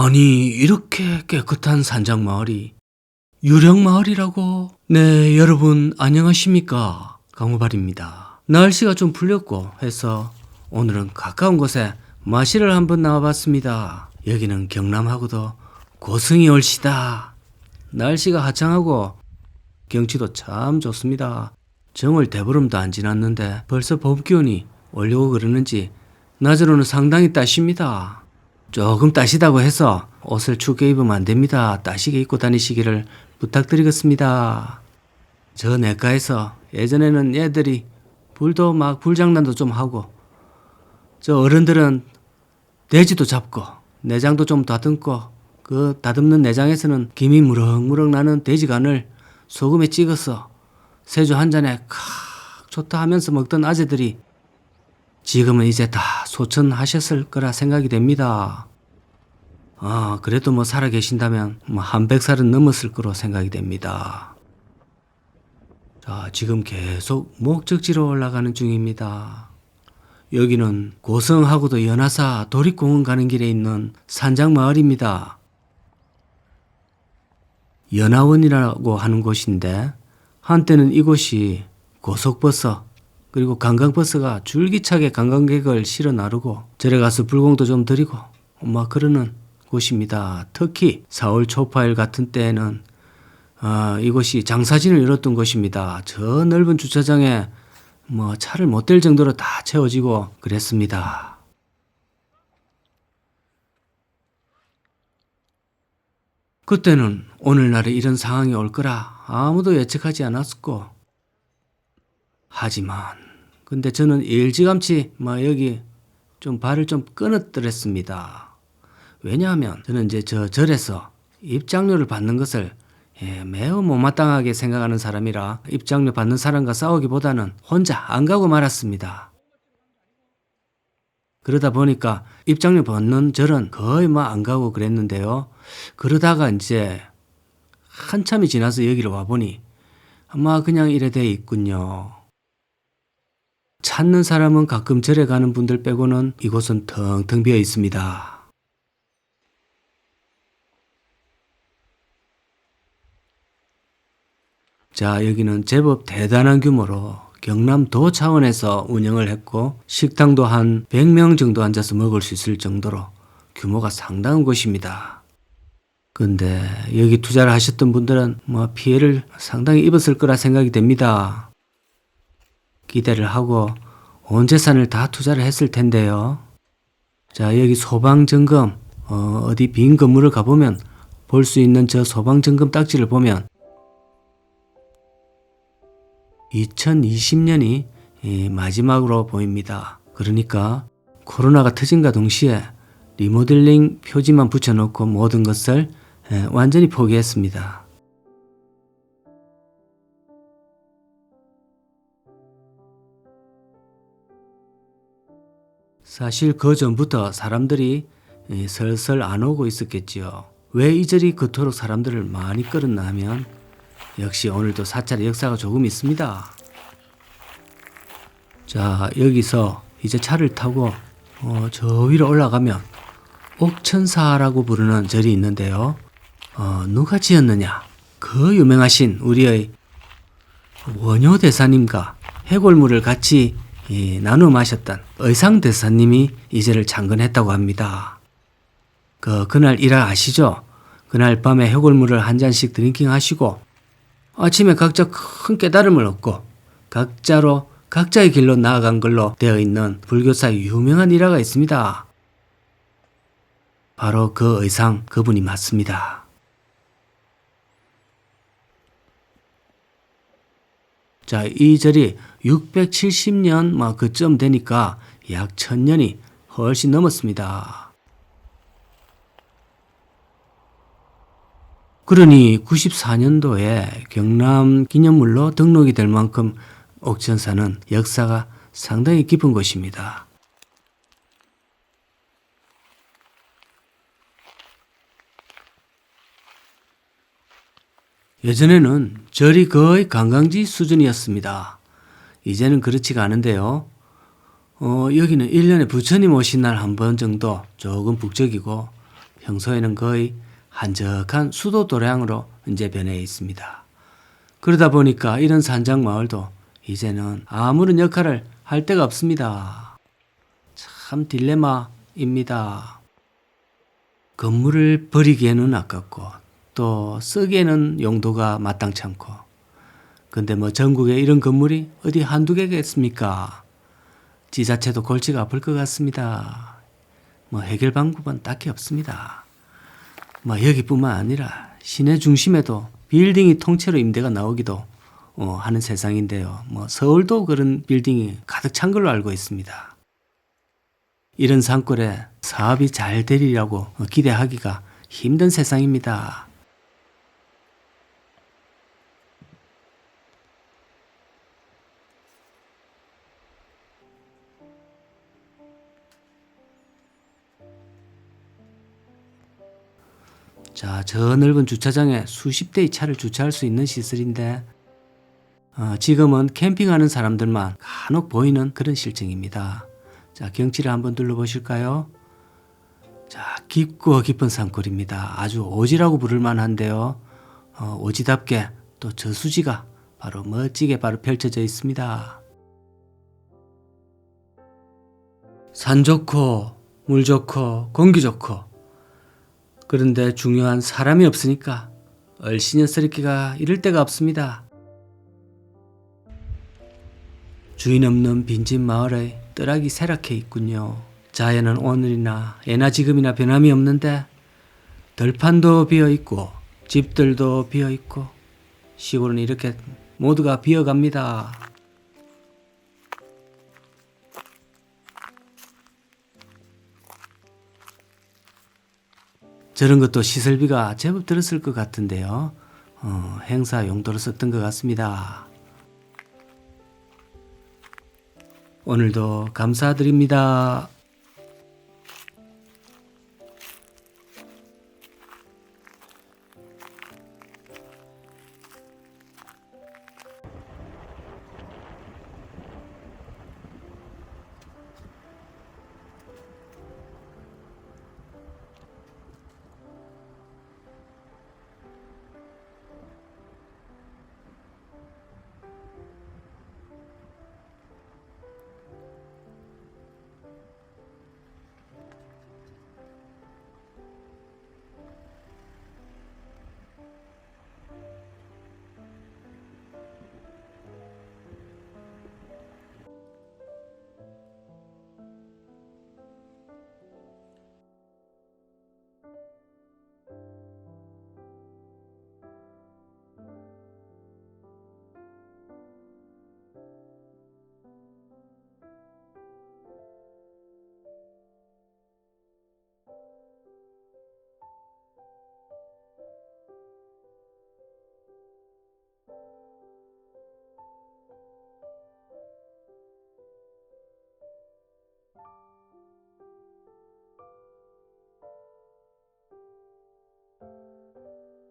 아니, 이렇게 깨끗한 산장 마을이 유령 마을이라고? 네, 여러분 안녕하십니까? 강우발입니다. 날씨가 좀 풀렸고 해서 오늘은 가까운 곳에 마시를 한번 나와봤습니다. 여기는 경남하고도 고승이 올시다. 날씨가 화창하고 경치도 참 좋습니다. 정월 대보름도 안 지났는데 벌써 봄 기온이 올려고 그러는지 낮으로는 상당히 따십니다. 조금 따시다고 해서 옷을 춥게 입으면 안 됩니다. 따시게 입고 다니시기를 부탁드리겠습니다. 저 내과에서 예전에는 애들이 불도 막 불장난도 좀 하고 저 어른들은 돼지도 잡고 내장도 좀 다듬고 그 다듬는 내장에서는 김이 무럭무럭 나는 돼지간을 소금에 찍어서 세주 한 잔에 칵 좋다 하면서 먹던 아재들이 지금은 이제 다 소천하셨을 거라 생각이 됩니다. 아, 그래도 뭐 살아 계신다면 뭐한백 살은 넘었을 거로 생각이 됩니다. 자, 지금 계속 목적지로 올라가는 중입니다. 여기는 고성하고도 연하사 도립공원 가는 길에 있는 산장 마을입니다. 연하원이라고 하는 곳인데 한때는 이곳이 고속버스 그리고 관광버스가 줄기차게 관광객을 실어 나르고 절에 가서 불공도 좀 드리고 막 그러는 곳입니다. 특히 4월 초파일 같은 때에는 아, 이곳이 장사진을 이뤘던 곳입니다. 저 넓은 주차장에 뭐 차를 못 댈 정도로 다 채워지고 그랬습니다. 그때는 오늘날에 이런 상황이 올 거라 아무도 예측하지 않았었고 하지만 근데 저는 일찌감치 뭐 여기 좀 발을 좀 끊었더랬습니다. 왜냐하면 저는 이제 저 절에서 입장료를 받는 것을 예, 매우 못마땅하게 생각하는 사람이라 입장료 받는 사람과 싸우기보다는 혼자 안 가고 말았습니다. 그러다 보니까 입장료 받는 절은 거의 뭐 안 가고 그랬는데요. 그러다가 이제 한참이 지나서 여기로 와보니 아마 그냥 이래 돼 있군요. 찾는 사람은 가끔 절에 가는 분들 빼고는 이곳은 텅텅 비어 있습니다. 자, 여기는 제법 대단한 규모로 경남도 차원에서 운영을 했고 식당도 한 100명 정도 앉아서 먹을 수 있을 정도로 규모가 상당한 곳입니다. 근데 여기 투자를 하셨던 분들은 뭐 피해를 상당히 입었을 거라 생각이 됩니다. 기대를 하고 온 재산을 다 투자를 했을 텐데요. 자, 여기 소방점검, 어, 어디 빈 건물을 가보면 볼 수 있는 저 소방점검 딱지를 보면 2020년이 마지막으로 보입니다. 그러니까 코로나가 터진과 동시에 리모델링 표지만 붙여놓고 모든 것을 완전히 포기했습니다. 사실 그 전부터 사람들이 슬슬 안 오고 있었겠지요. 왜 이 절이 그토록 사람들을 많이 끌었나 하면 역시 오늘도 사찰의 역사가 조금 있습니다. 자, 여기서 이제 차를 타고 어, 저 위로 올라가면 옥천사라고 부르는 절이 있는데요. 어, 누가 지었느냐? 그 유명하신 우리의 원효 대사님과 해골물을 같이 예, 나누어 마셨던 의상 대사님이 이 절을 창건했다고 합니다. 그 그날 일화 아시죠? 그날 밤에 해골물을 한 잔씩 드링킹 하시고 아침에 각자 큰 깨달음을 얻고 각자로 각자의 길로 나아간 걸로 되어 있는 불교사의 유명한 일화가 있습니다. 바로 그 의상 그분이 맞습니다. 자, 이 절이 670년 뭐 그쯤 되니까 약 1000년이 훨씬 넘었습니다. 그러니 94년도에 경남 기념물로 등록이 될 만큼 옥천사는 역사가 상당히 깊은 곳입니다. 예전에는 절이 거의 관광지 수준이었습니다. 이제는 그렇지가 않은데요. 어, 여기는 1년에 부처님 오신 날 한 번 정도 조금 북적이고 평소에는 거의 한적한 수도 도량으로 이제 변해 있습니다. 그러다 보니까 이런 산장 마을도 이제는 아무런 역할을 할 데가 없습니다. 참 딜레마입니다. 건물을 버리기에는 아깝고 또 쓰기에는 용도가 마땅치 않고 근데 뭐 전국에 이런 건물이 어디 한두 개겠습니까? 지자체도 골치가 아플 것 같습니다. 뭐 해결 방법은 딱히 없습니다. 뭐 여기뿐만 아니라 시내 중심에도 빌딩이 통째로 임대가 나오기도 어, 하는 세상인데요. 뭐 서울도 그런 빌딩이 가득 찬 걸로 알고 있습니다. 이런 산골에 사업이 잘 되리라고 기대하기가 힘든 세상입니다. 자, 저 넓은 주차장에 수십 대의 차를 주차할 수 있는 시설인데 어, 지금은 캠핑하는 사람들만 간혹 보이는 그런 실정입니다. 자, 경치를 한번 둘러보실까요? 자, 깊고 깊은 산골입니다. 아주 오지라고 부를 만한데요. 어, 오지답게 또 저수지가 바로 멋지게 바로 펼쳐져 있습니다. 산 좋고 물 좋고 공기 좋고 그런데 중요한 사람이 없으니까 얼씬녀스럽기가 이럴 데가 없습니다. 주인 없는 빈집 마을에 뜰하기 세락해 있군요. 자연은 오늘이나 예나 지금이나 변함이 없는데 들판도 비어 있고 집들도 비어 있고 시골은 이렇게 모두가 비어갑니다. 저런 것도 시설비가 제법 들었을 것 같은데요. 어, 행사 용도로 썼던 것 같습니다. 오늘도 감사드립니다.